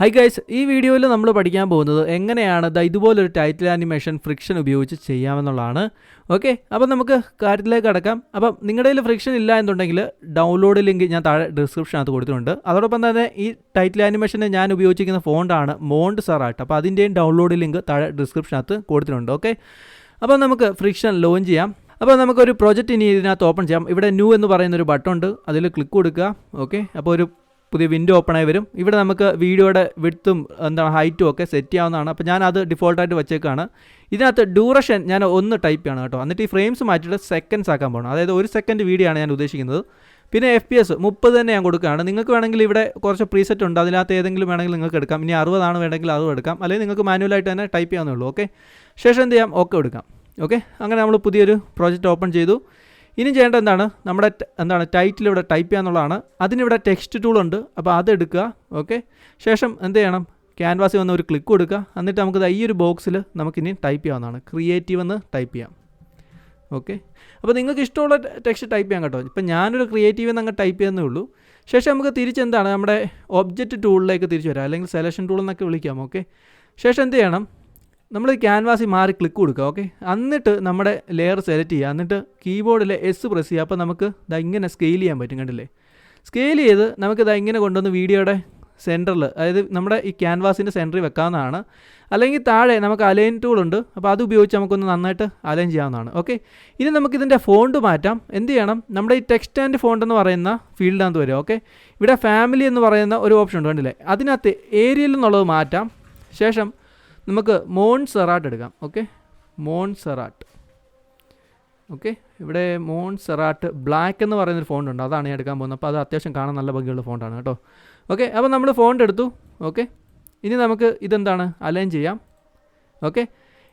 High guys ഈ വീഡിയോയിൽ നമ്മൾ പഠിക്കാൻ പോകുന്നത് എങ്ങനെയാണ് ദ ഇതുപോലൊരു ടൈറ്റിൽ ആനിമേഷൻ ഫ്രിക്ഷൻ ഉപയോഗിച്ച് ചെയ്യാമെന്നുള്ളതാണ്. ഓക്കെ അപ്പം നമുക്ക് കാര്യത്തിലേക്ക് കടക്കാം. അപ്പം നിങ്ങളുടെ കയ്യിൽ ഫ്രിക്ഷൻ ഇല്ല എന്നുണ്ടെങ്കിൽ ഡൗൺലോഡ് ലിങ്ക് ഞാൻ താഴെ ഡിസ്ക്രിപ്ഷനകത്ത് കൊടുത്തിട്ടുണ്ട്. അതോടൊപ്പം തന്നെ ഈ ടൈറ്റിൽ ആനിമേഷന് ഞാൻ ഉപയോഗിച്ചിരിക്കുന്ന ഫോണ്ടാണ് മോണ്ട് സാറായിട്ട് അപ്പോൾ അതിന്റെയും ഡൗൺലോഡ് ലിങ്ക് താഴെ ഡിസ്ക്രിപ്ഷനകത്ത് കൊടുത്തിട്ടുണ്ട്. ഓക്കെ അപ്പം നമുക്ക് ഫ്രിക്ഷൻ ലോഞ്ച് ചെയ്യാം. അപ്പോൾ നമുക്കൊരു പ്രോജക്റ്റ് ഇനി ഇതിനകത്ത് ഓപ്പൺ ചെയ്യാം. ഇവിടെ ന്യൂ എന്ന് പറയുന്ന ഒരു ബട്ടൺ ഉണ്ട്. അതിൽ ക്ലിക്ക് കൊടുക്കുക. ഓക്കെ അപ്പോൾ ഒരു പുതിയ വിൻഡോ ഓപ്പൺ ആയി വരും. ഇവിടെ നമുക്ക് വീഡിയോയുടെ വിടുത്തും എന്താണ് ഹൈറ്റും ഒക്കെ സെറ്റ് ചെയ്യാവുന്നതാണ്. അപ്പോൾ ഞാൻ അത് ഡിഫോൾട്ടായിട്ട് വെച്ചേക്കാണ്. ഇതിനകത്ത് ഡ്യൂറേഷൻ ഞാൻ ഒന്ന് ടൈപ്പ് ചെയ്യണം കേട്ടോ. എന്നിട്ട് ഈ ഫ്രെയിംസ് മാറ്റിയിട്ട് സെക്കൻഡ്സ് ആക്കാൻ പോകണം അതായത് ഒരു സെക്കൻഡ് വീഡിയോ ആണ് ഞാൻ ഉദ്ദേശിക്കുന്നത്. പിന്നെ എഫ് പി എസ് മുപ്പത് തന്നെ ഞാൻ കൊടുക്കുകയാണ്. നിങ്ങൾക്ക് വേണമെങ്കിൽ ഇവിടെ കുറച്ച് പ്രീസെറ്റ് ഉണ്ട്. അതിനകത്ത് ഏതെങ്കിലും വേണമെങ്കിൽ നിങ്ങൾക്ക് എടുക്കാം. ഇനി അറുപതാണ് വേണമെങ്കിൽ അതും എടുക്കാം. അല്ലെങ്കിൽ നിങ്ങൾക്ക് മാനുവലായിട്ട് തന്നെ ടൈപ്പ് ചെയ്യാവുന്നേ ഉള്ളൂ. ഓക്കെ ശേഷം എന്ത് ചെയ്യാം? ഓക്കെ എടുക്കാം. ഓക്കെ അങ്ങനെ നമ്മൾ പുതിയൊരു പ്രോജക്റ്റ് ഓപ്പൺ ചെയ്തു. ഇനി ചെയ്യേണ്ട എന്താണ്? നമ്മുടെ എന്താണ് ടൈറ്റിൽ ഇവിടെ ടൈപ്പ് ചെയ്യാന്നുള്ളതാണ് അതിനിവിടെ ടെക്സ്റ്റ് ടൂൾ ഉണ്ട്. അപ്പോൾ അതെടുക്കുക ഓക്കെ ശേഷം എന്ത് ചെയ്യണം? ക്യാൻവാസിൽ വന്ന് ഒരു ക്ലിക്ക് കൊടുക്കുക. എന്നിട്ട് നമുക്ക് ഈ ഒരു ബോക്സിൽ നമുക്കിനി ടൈപ്പ് ചെയ്യാവുന്നതാണ്. ക്രിയേറ്റീവ് എന്ന് ടൈപ്പ് ചെയ്യാം. ഓക്കെ അപ്പോൾ നിങ്ങൾക്ക് ഇഷ്ടമുള്ള ടെക്സ്റ്റ് ടൈപ്പ് ചെയ്യാം കേട്ടോ. ഇപ്പം ഞാനൊരു ക്രിയേറ്റീവ് എന്ന് അങ്ങ് ടൈപ്പ് ചെയ്യുന്നേ ഉള്ളൂ. ശേഷം നമുക്ക് തിരിച്ചെന്താണ് നമ്മുടെ ഒബ്ജക്റ്റ് ടൂളിലേക്ക് തിരിച്ചു വരാം. അല്ലെങ്കിൽ സെലക്ഷൻ ടൂൾ എന്നൊക്കെ വിളിക്കാം. ഓക്കെ ശേഷം എന്ത് ചെയ്യണം? നമ്മൾ ക്യാൻവാസിൽ മാറി ക്ലിക്ക് കൊടുക്കുക ഓക്കെ എന്നിട്ട് നമ്മുടെ ലെയർ സെലക്ട് ചെയ്യുക. എന്നിട്ട് കീബോർഡിലെ എസ് പ്രസ് ചെയ്യുക. അപ്പോൾ നമുക്ക് ഇതാ ഇങ്ങനെ സ്കെയിൽ ചെയ്യാൻ പറ്റും കണ്ടില്ലേ? സ്കെയിൽ ചെയ്ത് നമുക്ക് ദാ ഇങ്ങനെ കൊണ്ടുവന്ന് വീഡിയോയുടെ സെന്ററിൽ അതായത് നമ്മുടെ ഈ ക്യാൻവാസിന്റെ സെന്ററിൽ വെക്കാവുന്നതാണ്. അല്ലെങ്കിൽ താഴെ നമുക്ക് അലൈൻ ടൂളുണ്ട് അപ്പോൾ അത് ഉപയോഗിച്ച് നമുക്കൊന്ന് നന്നായിട്ട് അലൈൻ ചെയ്യാവുന്നതാണ് ഓക്കെ ഇനി നമുക്കിതിന്റെ ഫോണ്ട് മാറ്റാം. എന്ത് ചെയ്യണം? നമ്മുടെ ഈ ടെക്സ്റ്റ് ആൻഡ് ഫോണ്ട് എന്ന് പറയുന്ന ഫീൽഡിനകത്ത് വരും ഓക്കെ ഇവിടെ ഫാമിലി എന്ന് പറയുന്ന ഒരു ഓപ്ഷൻ ഉണ്ട് കണ്ടില്ലേ? അതിനകത്ത് ഏരിയയിൽ നിന്നുള്ളത് മാറ്റാം. ശേഷം നമുക്ക് മോൺ സെറാട്ട് എടുക്കാം ഓക്കെ? മോൺ സെറാട്ട് ഓക്കെ? ഇവിടെ മോൺ സെറാട്ട് ബ്ലാക്ക് എന്ന് പറയുന്നൊരു ഫോണ്ട് ഉണ്ട് അതാണ് ഞാൻ എടുക്കാൻ പോകുന്നത്. അപ്പോൾ അത് അത്യാവശ്യം കാണാൻ നല്ല ഭംഗിയുള്ള ഫോണ്ടാണ് കേട്ടോ. ഓക്കെ? അപ്പോൾ നമ്മൾ ഫോണ്ട് എടുത്തു ഓക്കെ? ഇനി നമുക്ക് ഇതെന്താണ്? അലൈൻ ചെയ്യാം ഓക്കെ?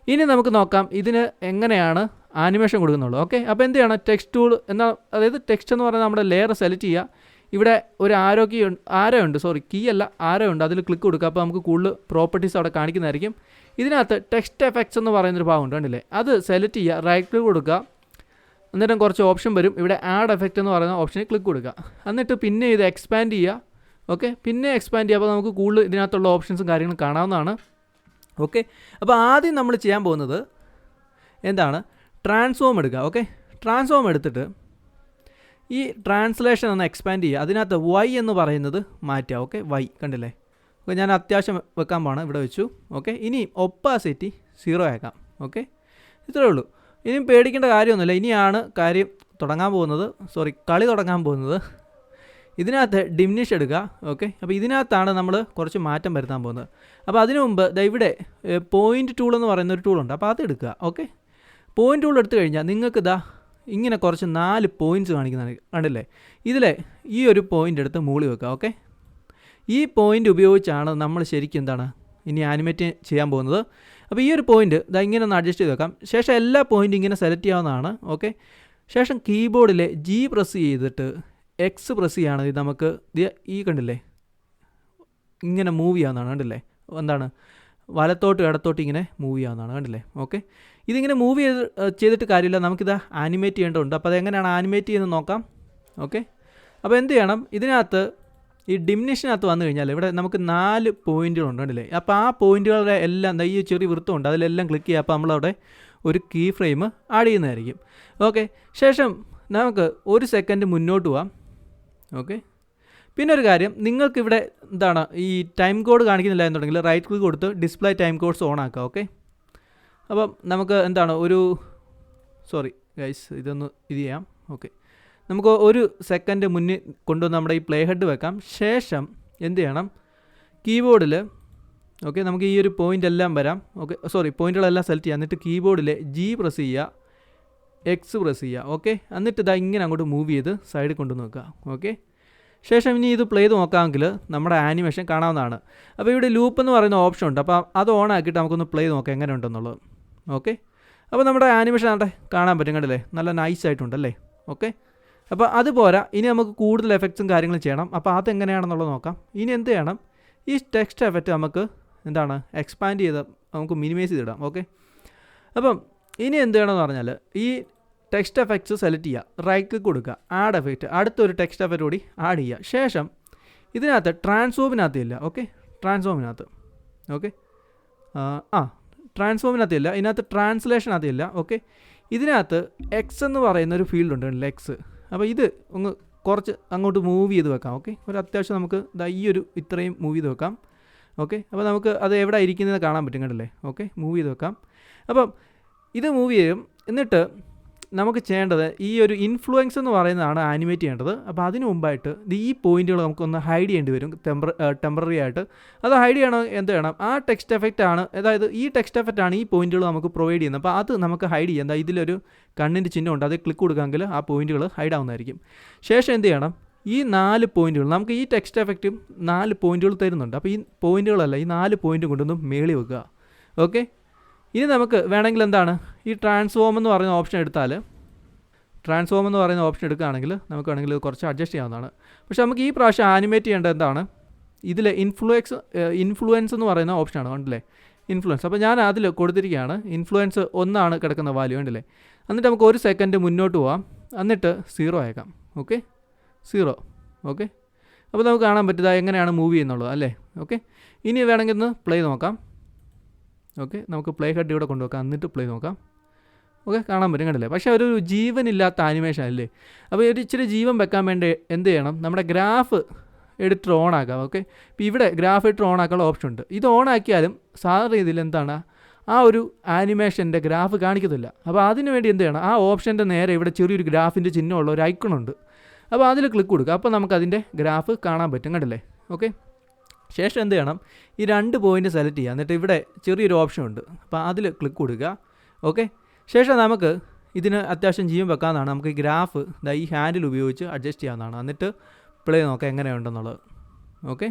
ഇനി നമുക്ക് നോക്കാം ഇതിന് എങ്ങനെയാണ് ആനിമേഷൻ കൊടുക്കുന്നുള്ളൂ ഓക്കെ? അപ്പോൾ എന്ത് ചെയ്യണം? ടെക്സ്റ്റ് ടൂൾ എന്ന അതായത് ടെക്സ്റ്റ് എന്ന് പറഞ്ഞാൽ നമ്മുടെ ലെയർ സെലക്ട് ചെയ്യുക. ഇവിടെ ഒരു ആരോ കീ ഉണ്ട് ആരോ ഉണ്ട് സോറി കീ അല്ല ആരോ ഉണ്ട് അതിൽ ക്ലിക്ക് കൊടുക്കുക അപ്പോൾ നമുക്ക് കൂടുതൽ പ്രോപ്പർട്ടീസ് അവിടെ കാണിക്കുന്നതായിരിക്കും. ഇതിനകത്ത് ടെക്സ്റ്റ് എഫക്ട്സ് എന്ന് പറയുന്നൊരു ഭാഗമുണ്ട് കണ്ടില്ലേ? അത് സെലക്ട് ചെയ്യുക റൈറ്റ് ക്ലിക്ക് കൊടുക്കുക. അന്നേരം കുറച്ച് ഓപ്ഷൻ വരും. ഇവിടെ ആഡ് എഫക്റ്റ് എന്ന് പറയുന്ന ഓപ്ഷനിൽ ക്ലിക്ക് കൊടുക്കുക. എന്നിട്ട് പിന്നെ ഇത് എക്സ്പാൻഡ് ചെയ്യുക. ഓക്കെ പിന്നെ എക്സ്പാൻഡ് ചെയ്യുക. അപ്പോൾ നമുക്ക് കൂടുതൽ ഇതിനകത്തുള്ള ഓപ്ഷൻസും കാര്യങ്ങളും കാണാവുന്നതാണ്. ഓക്കെ അപ്പോൾ ആദ്യം നമ്മൾ ചെയ്യാൻ പോകുന്നത് എന്താണ്? ട്രാൻസ്ഫോം എടുക്കുക. ഓക്കെ ട്രാൻസ്ഫോം എടുത്തിട്ട് ഈ ട്രാൻസ്ലേഷൻ ഒന്ന് എക്സ്പാൻഡ് ചെയ്യുക. അതിനകത്ത് വൈ എന്ന് പറയുന്നത് മാറ്റുക ഓക്കെ വൈ കണ്ടില്ലേ? ഓക്കെ ഞാൻ അത്യാവശ്യം വെക്കാൻ പോകണം ഇവിടെ വെച്ചു. ഓക്കെ ഇനി ഒപ്പാസിറ്റി സീറോ ആക്കാം ഓക്കെ ഇത്രയേ ഉള്ളൂ. ഇനിയും പേടിക്കേണ്ട കാര്യമൊന്നുമില്ല. ഇനിയാണ് കാര്യം തുടങ്ങാൻ പോകുന്നത്. സോറി കളി തുടങ്ങാൻ പോകുന്നത്. ഇതിനകത്ത് ഡിമിനിഷ് എടുക്കുക. ഓക്കെ അപ്പോൾ ഇതിനകത്താണ് നമ്മൾ കുറച്ച് മാറ്റം വരുത്താൻ പോകുന്നത്. അപ്പോൾ അതിനു മുമ്പ് ഇവിടെ പോയിന്റ് ടൂൾ എന്ന് പറയുന്ന ഒരു ടൂളുണ്ട് അപ്പോൾ അത് എടുക്കുക. ഓക്കെ പോയിന്റ് ടൂൾ എടുത്തു കഴിഞ്ഞാൽ നിങ്ങൾക്ക് ഇതാ ഇങ്ങനെ കുറച്ച് നാല് പോയിന്റ്സ് കാണിക്കുന്നതാണ് കണ്ടില്ലേ? ഇതിലെ ഈ ഒരു പോയിന്റ് എടുത്ത് മൂളി വെക്കുക ഓക്കെ ഈ പോയിന്റ് ഉപയോഗിച്ചാണ് നമ്മൾ ശരിക്കും എന്താണ് ഇനി ആനിമേറ്റ് ചെയ്യാൻ പോകുന്നത്. അപ്പോൾ ഈ ഒരു പോയിന്റ് ഇതാ ഇങ്ങനെ ഒന്ന് അഡ്ജസ്റ്റ് ചെയ്ത് വെക്കാം. ശേഷം എല്ലാ പോയിന്റും ഇങ്ങനെ സെലക്ട് ചെയ്യാവുന്നതാണ് ഓക്കെ ശേഷം കീബോർഡിലെ ജി പ്രസ് ചെയ്തിട്ട് എക്സ് പ്രസ് ചെയ്യുകയാണെങ്കിൽ നമുക്ക് ഈ കണ്ടില്ലേ? ഇങ്ങനെ മൂവ് ചെയ്യാവുന്നതാണ് കണ്ടില്ലേ? എന്താണ്? വലത്തോട്ടും ഇടത്തോട്ടും ഇങ്ങനെ മൂവ് ചെയ്യാവുന്നതാണ് കണ്ടില്ലേ? ഓക്കെ ഇതിങ്ങനെ മൂവ് ചെയ്ത് ചെയ്തിട്ട് കാര്യമില്ല. നമുക്കിത് ആനിമേറ്റ് ചെയ്യേണ്ടതുണ്ട്. അപ്പോൾ അതെങ്ങനെയാണ് ആനിമേറ്റ് ചെയ്യുന്നത് നോക്കാം. ഓക്കെ അപ്പോൾ എന്ത് ചെയ്യണം? ഇതിനകത്ത് ഈ ഡിമിനിഷനകത്ത് വന്നു കഴിഞ്ഞാൽ ഇവിടെ നമുക്ക് നാല് പോയിന്റുകളുണ്ട് കണ്ടില്ലേ? അപ്പോൾ ആ പോയിന്റുകളുടെ എല്ലാം ഈ ചെറിയ വൃത്തമുണ്ട്. അതിലെല്ലാം ക്ലിക്ക് ചെയ്യുക. അപ്പോൾ നമ്മളവിടെ ഒരു കീ ഫ്രെയിം ആഡ് ചെയ്യുന്നതായിരിക്കും. ഓക്കെ ശേഷം നമുക്ക് ഒരു സെക്കൻഡ് മുന്നോട്ട് പോവാം. ഓക്കെ പിന്നെ ഒരു കാര്യം നിങ്ങൾക്കിവിടെ എന്താണ് ഈ ടൈം കോഡ് കാണിക്കുന്നില്ല എന്നുണ്ടെങ്കിൽ റൈറ്റ് ക്ലിക്ക് കൊടുത്ത് ഡിസ്പ്ലേ ടൈം കോഡ്സ് ഓൺ ആക്കുക ഓക്കെ അപ്പം നമുക്ക് എന്താണ് ഒരു സോറി ഗൈസ് ഇതൊന്ന് ഇത് ചെയ്യാം ഓക്കെ നമുക്ക് ഒരു സെക്കൻഡ് മുന്നിൽ കൊണ്ടുവന്ന് നമ്മുടെ ഈ പ്ലേ ഹെഡ് വെക്കാം. ശേഷം എന്ത് ചെയ്യണം? കീബോർഡിൽ ഓക്കെ നമുക്ക് ഈ ഒരു പോയിന്റ് എല്ലാം വരാം ഓക്കെ സോറി പോയിന്റുകളെല്ലാം സെലക്ട് ചെയ്യാം. എന്നിട്ട് കീബോർഡിൽ ജി പ്രസ് ചെയ്യുക എക്സ് പ്രസ് ചെയ്യുക ഓക്കെ എന്നിട്ട് ഇതാ ഇങ്ങനെ അങ്ങോട്ട് മൂവ് ചെയ്ത് സൈഡിൽ കൊണ്ടുവന്ന് വെക്കുക ഓക്കെ ശേഷം ഇനി ഇത് പ്ലേ ചെയ്ത് നോക്കാമെങ്കിൽ നമ്മുടെ ആനിമേഷൻ കാണാവുന്നതാണ്. അപ്പോൾ ഇവിടെ ലൂപ്പ് എന്ന് പറയുന്ന ഓപ്ഷൻ ഉണ്ട്. അപ്പോൾ അത് ഓൺ ആക്കിയിട്ട് നമുക്കൊന്ന് പ്ലേ ചെയ്ത് നോക്കാം എങ്ങനെ ഉണ്ടെന്നുള്ളത്. ഓക്കെ അപ്പോൾ നമ്മുടെ ആനിമേഷൻ അവിടെ കാണാൻ പറ്റും. കണ്ടില്ലേ? നല്ല നൈസ് ആയിട്ടുണ്ടല്ലേ? ഓക്കെ അപ്പോൾ അതുപോലെ ഇനി നമുക്ക് കൂടുതൽ എഫക്ട്സും കാര്യങ്ങളും ചെയ്യണം. അപ്പോൾ അതെങ്ങനെയാണെന്നുള്ളത് നോക്കാം. ഇനി എന്ത് ചെയ്യണം? ഈ ടെക്സ്റ്റ് എഫക്റ്റ് നമുക്ക് എന്താണ്? എക്സ്പാൻഡ് ചെയ്ത് നമുക്ക് മിനിമൈസ് ചെയ്തിടാം. ഓക്കെ അപ്പം ഇനി എന്ത് ചെയ്യണമെന്ന് പറഞ്ഞാൽ ഈ ടെക്സ്റ്റ് എഫക്ട്സ് സെലക്ട് ചെയ്യുക. ക്ലിക്ക് കൊടുക്കുക. ആഡ് എഫക്റ്റ് അടുത്തൊരു ടെക്സ്റ്റ് എഫക്റ്റ് കൂടി ആഡ് ചെയ്യുക. ശേഷം ഇതിനകത്ത് ട്രാൻസ്ഫോമിനകത്ത് ഇല്ല. ഓക്കെ ട്രാൻസ്ഫോമിനകത്ത് ഓക്കെ ആ ട്രാൻസ്ഫോമിനകത്ത് ഇല്ല. ഇതിനകത്ത് ട്രാൻസ്ലേഷനകത്ത് ഇല്ല. ഓക്കെ ഇതിനകത്ത് എക്സ് എന്ന് പറയുന്ന ഒരു ഫീൽഡ് ഉണ്ട്. കണ്ടില്ലേ? എക്സ് അപ്പോൾ ഇത് ഒന്ന് കുറച്ച് അങ്ങോട്ട് മൂവ് ചെയ്ത് വെക്കാം. ഓക്കെ ഒരു അത്യാവശ്യം നമുക്ക് ദാ ഈ ഒരു ഇത്രയും മൂവ് ചെയ്ത് വെക്കാം. ഓക്കെ അപ്പോൾ നമുക്ക് അത് എവിടെ ഇരിക്കുന്നത് കാണാൻ പറ്റും. കണ്ടല്ലേ? ഓക്കെ മൂവ് ചെയ്ത് വെക്കാം. അപ്പം ഇത് മൂവ് ചെയ്യും. എന്നിട്ട് നമുക്ക് ചെയ്യേണ്ടത് ഈ ഒരു ഇൻഫ്ലുവൻസ് എന്ന് പറയുന്നതാണ് ആനിമേറ്റ് ചെയ്യേണ്ടത്. അപ്പോൾ അതിന് മുമ്പായിട്ട് ഈ പോയിന്റുകൾ നമുക്കൊന്ന് ഹൈഡ് ചെയ്യേണ്ടി വരും. ടെമ്പർ ടെമ്പററി ആയിട്ട്. അത് ഹൈഡ് ചെയ്യണം എന്ത് വേണം ആ ടെക്സ്റ്റ് എഫക്റ്റ് ആണ് അതായത് ഈ ടെക്സ്റ്റ് എഫക്റ്റ് ആണ് ഈ പോയിന്റുകൾ നമുക്ക് പ്രൊവൈഡ് ചെയ്യുന്നത്. അപ്പോൾ അത് നമുക്ക് ഹൈഡ് ചെയ്യാം. എന്താ ഇതിലൊരു കണ്ണിന്റെ ചിഹ്നമുണ്ട് അത് ക്ലിക്ക് കൊടുക്കാമെങ്കിൽ ആ പോയിന്റുകൾ ഹൈഡ് ആവുന്നതായിരിക്കും. ശേഷം എന്ത് ചെയ്യണം? ഈ നാല് പോയിന്റുകൾ നമുക്ക് ഈ ടെക്സ്റ്റ് എഫക്റ്റും നാല് പോയിന്റുകൾ തരുന്നുണ്ട്. അപ്പോൾ ഈ പോയിന്റുകളല്ല ഈ നാല് പോയിന്റ് കൊണ്ടൊന്നും മേളി വെക്കുക. ഓക്കെ ഇനി നമുക്ക് വേണമെങ്കിൽ എന്താണ്? ഈ ട്രാൻസ്ഫോം എന്ന് പറയുന്ന ഓപ്ഷൻ എടുത്താൽ ട്രാൻസ്ഫോം എന്ന് പറയുന്ന ഓപ്ഷൻ എടുക്കുകയാണെങ്കിൽ നമുക്ക് വേണമെങ്കിൽ കുറച്ച് അഡ്ജസ്റ്റ് ചെയ്യാവുന്നതാണ്. പക്ഷേ നമുക്ക് ഈ പ്രാവശ്യം ആനിമേറ്റ് ചെയ്യേണ്ടത് എന്താണ്? ഇതിൽ ഇൻഫ്ലുവൻസ് ഇൻഫ്ലുവൻസ് എന്ന് പറയുന്ന ഓപ്ഷനാണ് കണ്ടില്ലേ? ഇൻഫ്ലുവൻസ് അപ്പോൾ ഞാൻ അതിൽ കൊടുത്തിരിക്കുകയാണ്. ഇൻഫ്ലുവൻസ് ഒന്നാണ് കിടക്കുന്ന വാല്യൂ ഉണ്ടല്ലേ എന്നിട്ട് നമുക്ക് ഒരു സെക്കൻഡ് മുന്നോട്ട് പോവാം. എന്നിട്ട് സീറോ ആയേക്കാം. ഓക്കെ സീറോ ഓക്കെ അപ്പോൾ നമുക്ക് കാണാൻ പറ്റുന്നത് എങ്ങനെയാണ് മൂവ് ചെയ്യുന്നുള്ളത് അല്ലേ? ഓക്കെ ഇനി വേണമെങ്കിൽ ഒന്ന് പ്ലേ നോക്കാം. ഓക്കെ നമുക്ക് പ്ലേ ഹെഡ് ഇവിടെ കൊണ്ടുവെക്കാം. എന്നിട്ട് പ്ലേ നോക്കാം. ഓക്കെ കാണാൻ പറ്റും. കണ്ടില്ലേ? പക്ഷേ ഒരു ജീവനില്ലാത്ത ആനിമേഷൻ അല്ലേ? അപ്പോൾ ഒരു ഇച്ചിരി ജീവൻ വെക്കാൻ വേണ്ടി എന്ത് ചെയ്യണം? നമ്മുടെ ഗ്രാഫ് എഡിറ്റർ ഓൺ ആക്കാം. ഓക്കെ ഇപ്പോൾ ഇവിടെ ഗ്രാഫ് എഡിറ്റർ ഓൺ ആക്കാനുള്ള ഓപ്ഷൻ ഉണ്ട്. ഇത് ഓൺ ആക്കിയാലും സാധാരണ രീതിയിൽ എന്താണ്? ആ ഒരു ആനിമേഷന്റെ ഗ്രാഫ് കാണിക്കത്തില്ല. അപ്പോൾ അതിന് വേണ്ടി എന്ത് ചെയ്യണം? ആ ഓപ്ഷന്റെ നേരെ ഇവിടെ ചെറിയൊരു ഗ്രാഫിന്റെ ചിഹ്നമുള്ള ഒരു ഐക്കണുണ്ട് അപ്പോൾ അതിൽ ക്ലിക്ക് കൊടുക്കുക. അപ്പോൾ നമുക്ക് അതിന്റെ ഗ്രാഫ് കാണാൻ പറ്റും. കണ്ടില്ലേ? ഓക്കെ ശേഷം എന്ത് ചെയ്യണം? ഈ രണ്ട് പോയിന്റ് സെലക്ട് ചെയ്യുക. എന്നിട്ട് ഇവിടെ ചെറിയൊരു ഓപ്ഷൻ ഉണ്ട്. അപ്പോൾ അതിൽ ക്ലിക്ക് കൊടുക്കുക. ഓക്കെ ശേഷം നമുക്ക് ഇതിന് അത്യാവശ്യം ജീവൻ വെക്കാവുന്നതാണ്. നമുക്ക് ഈ ഗ്രാഫ് ഈ ഹാൻഡിൽ ഉപയോഗിച്ച് അഡ്ജസ്റ്റ് ചെയ്യാവുന്നതാണ്. എന്നിട്ട് പ്ലേ നോക്കാം എങ്ങനെയുണ്ടെന്നുള്ളത്. ഓക്കെ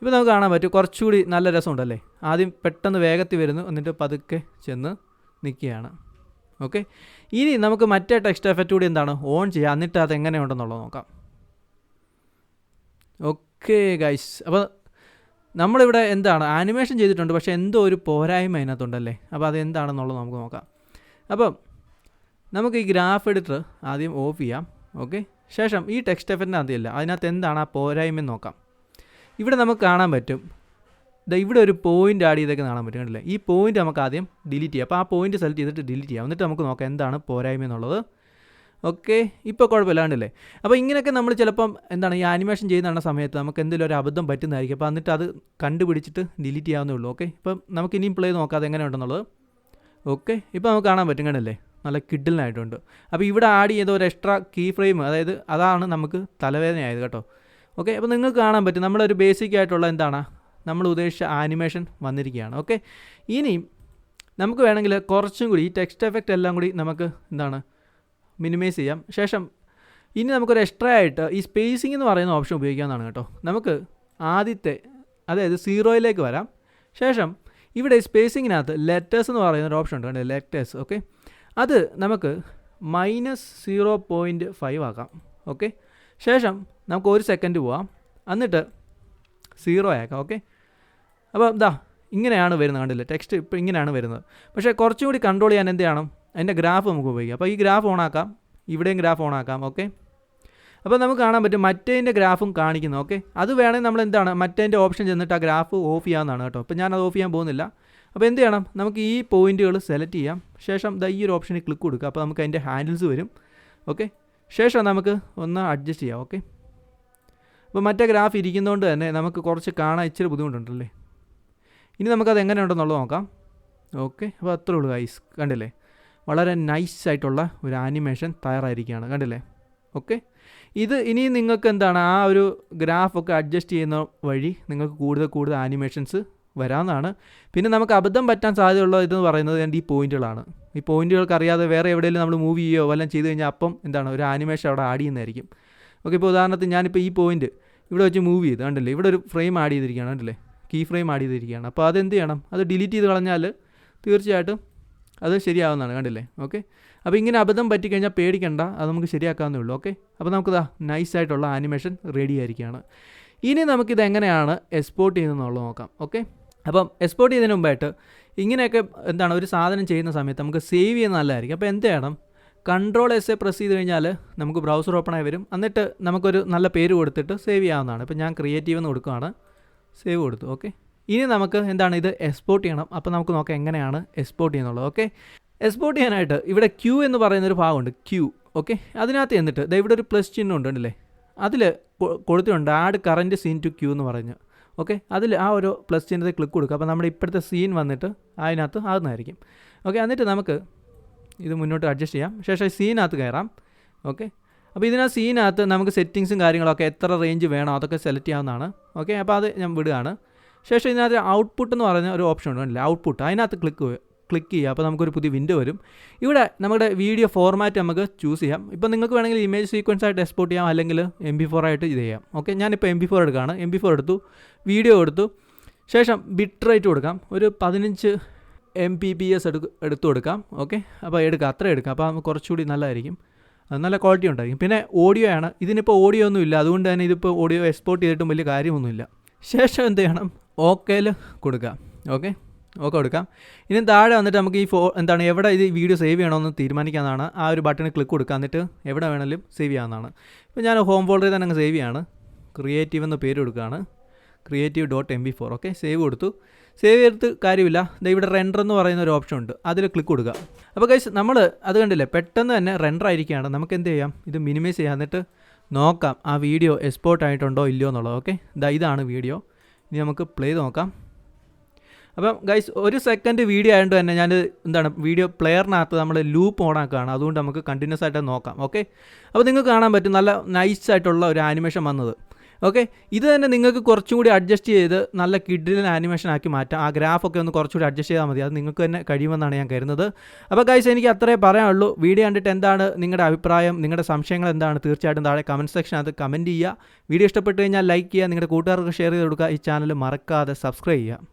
ഇപ്പോൾ നമുക്ക് കാണാൻ പറ്റും. കുറച്ചുകൂടി നല്ല രസമുണ്ടല്ലേ? ആദ്യം പെട്ടെന്ന് വേഗത്തിൽ വരുന്നു. എന്നിട്ട് പതുക്കെ ചെന്ന് നിൽക്കുകയാണ്. ഓക്കെ ഇനി നമുക്ക് മറ്റേ ടെക്സ്റ്റ് എഫക്റ്റ് കൂടി എന്താണ്? ഓൺ ചെയ്യുക. എന്നിട്ട് അത് എങ്ങനെയുണ്ടെന്നുള്ളത് നോക്കാം. ഓക്കെ ഗൈസ് അപ്പോൾ നമ്മളിവിടെ എന്താണ്? ആനിമേഷൻ ചെയ്തിട്ടുണ്ട്. പക്ഷേ എന്തോ ഒരു പോരായ്മ അതിനകത്തുണ്ടല്ലേ? അപ്പോൾ അത് എന്താണെന്നുള്ളത് നമുക്ക് നോക്കാം. അപ്പം നമുക്ക് ഈ ഗ്രാഫ് എഡിറ്റർ ആദ്യം ഓഫ് ചെയ്യാം. ഓക്കെ ശേഷം ഈ ടെക്സ്റ്റ് എഫക്റ്റിന് ആദ്യമല്ല അതിനകത്ത് എന്താണ് ആ പോരായ്മ നോക്കാം. ഇവിടെ നമുക്ക് കാണാൻ പറ്റും. ഇവിടെ ഒരു പോയിന്റ് ആഡ് ചെയ്തൊക്കെ കാണാൻ പറ്റും. കണ്ടില്ലേ? ഈ പോയിന്റ് നമുക്ക് ആദ്യം ഡിലീറ്റ് ചെയ്യാം. അപ്പോൾ ആ പോയിന്റ് സെലക്ട് ചെയ്തിട്ട് ഡിലീറ്റ് ചെയ്യാം. എന്നിട്ട് നമുക്ക് നോക്കാം എന്താണ് പോരായ്മ എന്നുള്ളത്. ഓക്കെ ഇപ്പോൾ കുഴപ്പമില്ലാണ്ടല്ലേ അപ്പോൾ ഇങ്ങനെയൊക്കെ നമ്മൾ ചിലപ്പം എന്താണ് ഈ ആനിമേഷൻ ചെയ്യുന്ന സമയത്ത് നമുക്ക് എന്തെങ്കിലും ഒരു അബദ്ധം പറ്റുന്നതായിരിക്കും. അപ്പോൾ എന്നിട്ട് അത് കണ്ടുപിടിച്ചിട്ട് ഡിലീറ്റ് ചെയ്യാവുന്നേ ഉള്ളൂ. ഓക്കെ ഇപ്പം നമുക്ക് ഇനിയും പ്ലേ നോക്കാം അത് എങ്ങനെയുണ്ടെന്നുള്ളത് ഓക്കെ ഇപ്പോൾ നമുക്ക് കാണാൻ പറ്റും കണ്ടല്ലേ? നല്ല കിഡിലിനായിട്ടുണ്ട്. അപ്പോൾ ഇവിടെ ആഡ് ചെയ്ത ഒരു എക്സ്ട്രാ കീ ഫ്രെയിം അതായത് അതാണ് നമുക്ക് തലവേദനയായത് കേട്ടോ. ഓക്കെ അപ്പോൾ നിങ്ങൾക്ക് കാണാൻ പറ്റും. നമ്മളൊരു ബേസിക് ആയിട്ടുള്ള എന്താണ് നമ്മൾ ഉദ്ദേശിച്ച ആനിമേഷൻ വന്നിരിക്കുകയാണ്. ഓക്കെ ഇനി നമുക്ക് വേണമെങ്കിൽ കുറച്ചും കൂടി ഈ ടെക്സ്റ്റ് എഫക്റ്റ് എല്ലാം കൂടി നമുക്ക് എന്താണ് മിനിമൈസ് ചെയ്യാം. ശേഷം ഇനി നമുക്കൊരു എക്സ്ട്രാ ആയിട്ട് ഈ സ്പേസിംഗ് എന്ന് പറയുന്ന ഓപ്ഷൻ ഉപയോഗിക്കാവുന്നതാണ് കേട്ടോ. നമുക്ക് ആദ്യത്തെ അതായത് സീറോയിലേക്ക് വരാം. ശേഷം ഇവിടെ സ്പേസിങ്ങിനകത്ത് ലെറ്റേഴ്സ് എന്ന് പറയുന്ന ഒരു ഓപ്ഷൻ ഉണ്ട് കണ്ടോ ലെറ്റേഴ്സ് ഓക്കെ അത് നമുക്ക് മൈനസ് സീറോ പോയിന്റ് ഫൈവ് ആക്കാം ഓക്കെ ശേഷം നമുക്ക് ഒരു സെക്കൻഡ് പോവാം. എന്നിട്ട് സീറോ ആക്കാം ഓക്കെ അപ്പോൾ ഇതാ ഇങ്ങനെയാണ് വരുന്നത് കണ്ടില്ല? ടെക്സ്റ്റ് ഇപ്പോൾ ഇങ്ങനെയാണ് വരുന്നത്. പക്ഷേ കുറച്ചും കൂടി കൺട്രോൾ ചെയ്യാൻ എന്ത് ചെയ്യണം? അതിന്റെ ഗ്രാഫ് നമുക്ക് ഉപയോഗിക്കാം. അപ്പോൾ ഈ ഗ്രാഫ് ഓണാക്കാം ഇവിടെയും ഗ്രാഫ് ഓണാക്കാം ഓക്കെ? അപ്പോൾ നമുക്ക് കാണാൻ പറ്റും മറ്റേതിന്റെ ഗ്രാഫും കാണിക്കുന്നു. ഓക്കെ? അത് വേണമെങ്കിൽ നമ്മൾ എന്താണ് മറ്റേതിന്റെ ഓപ്ഷൻ ചെന്നിട്ട് ആ ഗ്രാഫ് ഓഫ് ചെയ്യാവുന്നതാണ് കേട്ടോ. അപ്പോൾ ഞാനത് ഓഫ് ചെയ്യാൻ പോകുന്നില്ല. അപ്പോൾ എന്ത് ചെയ്യണം? നമുക്ക് ഈ പോയിന്റുകൾ സെലക്ട് ചെയ്യാം. ശേഷം ദ ഈ ഒരു ഓപ്ഷനിൽ ക്ലിക്ക് കൊടുക്കുക. അപ്പോൾ നമുക്ക് അതിന്റെ ഹാൻഡിൽസ് വരും. ഓക്കെ? ശേഷം നമുക്ക് ഒന്ന് അഡ്ജസ്റ്റ് ചെയ്യാം. ഓക്കെ? അപ്പോൾ മറ്റേ ഗ്രാഫ് ഇരിക്കുന്നതുകൊണ്ട് തന്നെ നമുക്ക് കുറച്ച് കാണാൻ ഇച്ചിരി ബുദ്ധിമുട്ടുണ്ടല്ലേ? ഇനി നമുക്കത് എങ്ങനെയുണ്ടെന്നുള്ളത് നോക്കാം. ഓക്കെ? അപ്പോൾ അത്രേ ഉള്ളൂ ഐസ് കണ്ടില്ലേ? വളരെ നൈസ് ആയിട്ടുള്ള ഒരു ആനിമേഷൻ തയ്യാറായിരിക്കുകയാണ്. കണ്ടില്ലേ? ഓക്കെ ഇത് ഇനി നിങ്ങൾക്ക് എന്താണ്? ആ ഒരു ഗ്രാഫൊക്കെ അഡ്ജസ്റ്റ് ചെയ്യുന്ന വഴി നിങ്ങൾക്ക് കൂടുതൽ കൂടുതൽ ആനിമേഷൻസ് വരാമെന്നാണ് പിന്നെ നമുക്ക് അബദ്ധം പറ്റാൻ സാധ്യതയുള്ള ഇതെന്ന് പറയുന്നത് എന്റെ ഈ പോയിന്റുകളാണ് ഈ പോയിന്റുകൾക്ക് അറിയാതെ വേറെ എവിടെയെങ്കിലും നമ്മൾ മൂവ് ചെയ്യുകയോ വല്ലതും ചെയ്ത് കഴിഞ്ഞാൽ അപ്പം എന്താണ്? ഒരു ആനിമേഷൻ അവിടെ ആഡ് ചെയ്യുന്നതായിരിക്കും. ഓക്കെ ഇപ്പോൾ ഉദാഹരണത്തിന് ഞാനിപ്പോൾ ഈ പോയിന്റ് ഇവിടെ വെച്ച് മൂവ് ചെയ്ത് കണ്ടില്ലേ? ഇവിടെ ഒരു ഫ്രെയിം ആഡ് ചെയ്തിരിക്കുകയാണ്. കണ്ടില്ലേ? കീ ഫ്രെയിം ആഡ് ചെയ്തിരിക്കുകയാണ്. അപ്പോൾ അതെന്ത് ചെയ്യണം? അത് ഡിലീറ്റ് ചെയ്ത് കളഞ്ഞാൽ തീർച്ചയായിട്ടും അത് ശരിയാവുന്നതാണ് കണ്ടില്ലേ? ഓക്കെ? അപ്പോൾ ഇങ്ങനെ അബദ്ധം പറ്റിക്കഴിഞ്ഞാൽ പേടിക്കണ്ട അത് നമുക്ക് ശരിയാക്കാവുന്നേ ഉള്ളൂ ഓക്കെ? അപ്പോൾ നമുക്കിതാ നൈസായിട്ടുള്ള ആനിമേഷൻ റെഡി ആയിരിക്കുകയാണ്. ഇനി നമുക്കിത് എങ്ങനെയാണ് എക്സ്പോർട്ട് ചെയ്യുന്നതെന്നുള്ളത് നോക്കാം ഓക്കെ? അപ്പം എക്സ്പോർട്ട് ചെയ്തതിന് മുമ്പായിട്ട് ഇങ്ങനെയൊക്കെ എന്താണ് ഒരു സാധനം ചെയ്യുന്ന സമയത്ത് നമുക്ക് സേവ് ചെയ്യുന്ന നല്ലതായിരിക്കും. അപ്പോൾ എന്ത് ചെയ്യണം? കൺട്രോൾ എസ് എ പ്രസ് ചെയ്ത് കഴിഞ്ഞാൽ നമുക്ക് ബ്രൗസർ ഓപ്പൺ ആയി വരും. എന്നിട്ട് നമുക്കൊരു നല്ല പേര് കൊടുത്തിട്ട് സേവ് ചെയ്യാവുന്നതാണ്. ഇപ്പോൾ ഞാൻ ക്രിയേറ്റീവ് എന്ന് കൊടുക്കുകയാണ്. സേവ് കൊടുത്തു ഓക്കെ? ഇനി നമുക്ക് എന്താണ് ഇത് എക്സ്പോർട്ട് ചെയ്യണം. അപ്പോൾ നമുക്ക് നോക്കാം എങ്ങനെയാണ് എക്സ്പോർട്ട് ചെയ്യുന്നുള്ളത് ഓക്കെ എക്സ്പോർട്ട് ചെയ്യാനായിട്ട് ഇവിടെ ക്യൂ എന്ന് പറയുന്നൊരു ഭാഗമുണ്ട്. ക്യൂ ഓക്കെ അതിനകത്ത് എന്നിട്ട് ദേ ഇവിടെ ഒരു പ്ലസ് ചിഹ്നം ഉണ്ട് ഉണ്ടല്ലേ അതിൽ കൊടുത്തിട്ടുണ്ട് add current scene to queue എന്ന് പറഞ്ഞ്. ഓക്കെ അതിൽ ആ ഒരു പ്ലസ് ചിഹ്നത്തിൽ ക്ലിക്ക് കൊടുക്കുക. അപ്പോൾ നമ്മുടെ ഇപ്പോഴത്തെ സീൻ വന്നിട്ട് അതിനകത്ത് ആകുന്നതായിരിക്കും ഓക്കെ എന്നിട്ട് നമുക്ക് ഇത് മുന്നോട്ട് അഡ്ജസ്റ്റ് ചെയ്യാം. ശേഷം സീനകത്ത് കയറാം. ഓക്കെ അപ്പോൾ ഇതിനകത്ത് സീനകത്ത് നമുക്ക് സെറ്റിങ്സും കാര്യങ്ങളൊക്കെ എത്ര റേഞ്ച് വേണോ അതൊക്കെ സെലക്ട് ചെയ്യാവുന്നതാണ്. ഓക്കെ അപ്പോൾ അത് ഞാൻ വിടുകയാണ്. ശേഷം ഇതിനകത്ത് ഔട്ട്പുട്ട് എന്ന് പറഞ്ഞ ഒരു ഓപ്ഷൻ ഉണ്ട്. അല്ലേ ഔട്ട്പുട്ട് അതിനകത്ത് ക്ലിക്ക് ക്ലിക്ക് ചെയ്യുക. അപ്പോൾ നമുക്കൊരു പുതിയ വിൻഡോ വരും. ഇവിടെ നമ്മുടെ വീഡിയോ ഫോർമാറ്റ് നമുക്ക് ചൂസ് ചെയ്യാം. ഇപ്പോൾ നിങ്ങൾക്ക് വേണമെങ്കിൽ ഇമേജ് സീക്വൻസ് ആയിട്ട് എക്സ്പോർട്ട് ചെയ്യാം. അല്ലെങ്കിൽ എം ബി ഫോർ ആയിട്ട് ഇത് ചെയ്യാം. ഓക്കെ ഞാനിപ്പോൾ എം ബി ഫോർ എടുക്കുകയാണ്. എം ബി ഫോർ എടുത്തു. വീഡിയോ എടുത്തു. ശേഷം ബിറ്റ് റേറ്റ് കൊടുക്കാം. ഒരു പതിനഞ്ച് എം പി ബി എസ് എടുക്ക എടുത്തു കൊടുക്കാം. ഓക്കെ അപ്പോൾ എടുക്കാം. അത്ര എടുക്കാം. അപ്പോൾ കുറച്ചുകൂടി നല്ലതായിരിക്കും. നല്ല ക്വാളിറ്റി ഉണ്ടായിരിക്കും. പിന്നെ ഓഡിയോ ആണ്. ഇതിനിപ്പോൾ ഓഡിയോ ഒന്നുമില്ല അതുകൊണ്ട് തന്നെ ഇതിപ്പോൾ ഓഡിയോ എക്സ്പോർട്ട് ചെയ്തിട്ടും വലിയ കാര്യമൊന്നുമില്ല. ശേഷം എന്ത് ചെയ്യണം? ഓക്കേയിൽ കൊടുക്കാം. ഓക്കെ? ഓക്കെ കൊടുക്കാം. ഇനി താഴെ വന്നിട്ട് നമുക്ക് ഈ ഫോ എന്താണ് എവിടെ ഇത് വീഡിയോ സേവ് ചെയ്യണമെന്ന് തീരുമാനിക്കാവുന്നതാണ് ആ ഒരു ബട്ടണിൽ ക്ലിക്ക് കൊടുക്കുക എന്നിട്ട് എവിടെ വേണമെങ്കിലും സേവ് ചെയ്യാവുന്നതാണ്. ഇപ്പോൾ ഞാൻ ഹോം ഫോൾഡറിൽ തന്നെ അങ്ങ് സേവ് ചെയ്യാണ്. ക്രിയേറ്റീവ് എന്ന പേര് കൊടുക്കുകയാണ്. Creative dot M P four okay? Save കൊടുത്തു. സേവ് ചെയ്തിട്ട് കാര്യമില്ല. ഇവിടെ റെൻഡർ എന്ന് പറയുന്ന ഒരു ഓപ്ഷൻ ഉണ്ട്. അതിൽ ക്ലിക്ക് കൊടുക്കുക. അപ്പോൾ കൈസ് നമ്മൾ അത് കണ്ടില്ലേ? പെട്ടെന്ന് തന്നെ റെൻഡർ ആയിരിക്കുകയാണ്. നമുക്ക് എന്ത് ചെയ്യാം? ഇത് മിനിമൈസ് ചെയ്യാം. എന്നിട്ട് നോക്കാം. ആ വീഡിയോ എക്സ്പോർട്ട് ആയിട്ടുണ്ടോ ഇല്ലയോ എന്നുള്ളത്. ഓക്കെ? ഇതാ ഇതാണ് വീഡിയോ ഇനി നമുക്ക് പ്ലേ നോക്കാം. അപ്പം ഗൈസ് ഒരു സെക്കൻഡ് വീഡിയോ ആയതുകൊണ്ട് തന്നെ ഞാൻ എന്താണ് വീഡിയോ പ്ലെയറിനകത്ത് നമ്മൾ ലൂപ്പ് ഓണാക്കുകയാണ് അതുകൊണ്ട് നമുക്ക് കണ്ടിന്യൂസ് ആയിട്ട് നോക്കാം ഓക്കെ അപ്പോൾ നിങ്ങൾക്ക് കാണാൻ പറ്റും നല്ല നൈസ് ആയിട്ടുള്ള ഒരു ആനിമേഷൻ വന്നത്. ഓക്കെ ഇത് തന്നെ നിങ്ങൾക്ക് കുറച്ചുകൂടി അഡ്ജസ്റ്റ് ചെയ്ത് നല്ല കിഡിലൻ ആനിമേഷൻ ആക്കി മാറ്റാം. ആ ഗ്രാഫൊക്കെ ഒന്ന് കുറച്ചുകൂടി അഡ്ജസ്റ്റ് ചെയ്താൽ മതി. അത് നിങ്ങൾക്ക് തന്നെ കഴിയുമെന്നാണ് ഞാൻ കരുതുന്നത്. അപ്പോൾ ഗൈസ് എനിക്ക് അത്രേ പറയാനുള്ളൂ. വീഡിയോ കണ്ടിട്ട് എന്താണ് നിങ്ങളുടെ അഭിപ്രായം? നിങ്ങളുടെ സംശയങ്ങൾ എന്താണ്? തീർച്ചയായിട്ടും താഴെ കമന്റ് സെക്ഷനകത്ത് കമന്റ് ചെയ്യുക. വീഡിയോ ഇഷ്ടപ്പെട്ട് കഴിഞ്ഞാൽ ലൈക്ക് ചെയ്യുക. നിങ്ങളുടെ കൂട്ടുകാർക്ക് ഷെയർ ചെയ്ത് കൊടുക്കുക. ഈ ചാനൽ മറക്കാതെ സബ്സ്ക്രൈബ് ചെയ്യുക.